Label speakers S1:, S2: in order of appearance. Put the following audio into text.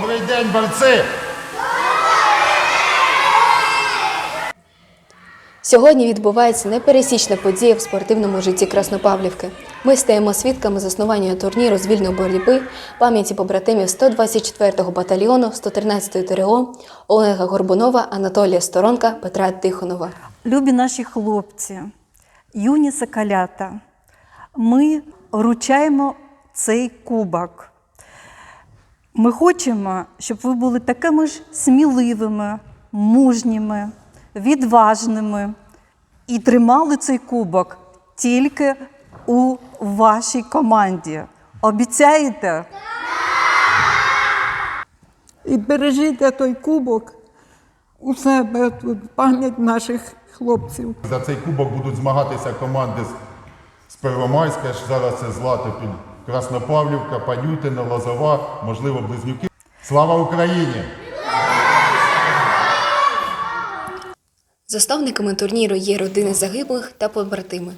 S1: Добрий день, борці!
S2: Сьогодні відбувається непересічна подія в спортивному житті Краснопавлівки. Ми стаємо свідками заснування турніру з вільної боротьби пам'яті побратимів 124-го батальйону 113-ї ТРО Олега Горбунова, Анатолія Сторонка, Петра Тихонова.
S3: Любі наші хлопці, юні соколята, ми вручаємо цей кубок. Ми хочемо, щоб ви були такими ж сміливими, мужніми, відважними і тримали цей кубок тільки у вашій команді. Обіцяєте?
S4: і бережіть той кубок у себе тут, пам'ять наших хлопців.
S1: За цей кубок будуть змагатися команди з, з Первомайська, ж зараз це Златопіль, Краснопавлівка, Панютина, Лозова, можливо, Близнюки. Слава Україні!
S2: Заставниками турніру є родини загиблих та побратими.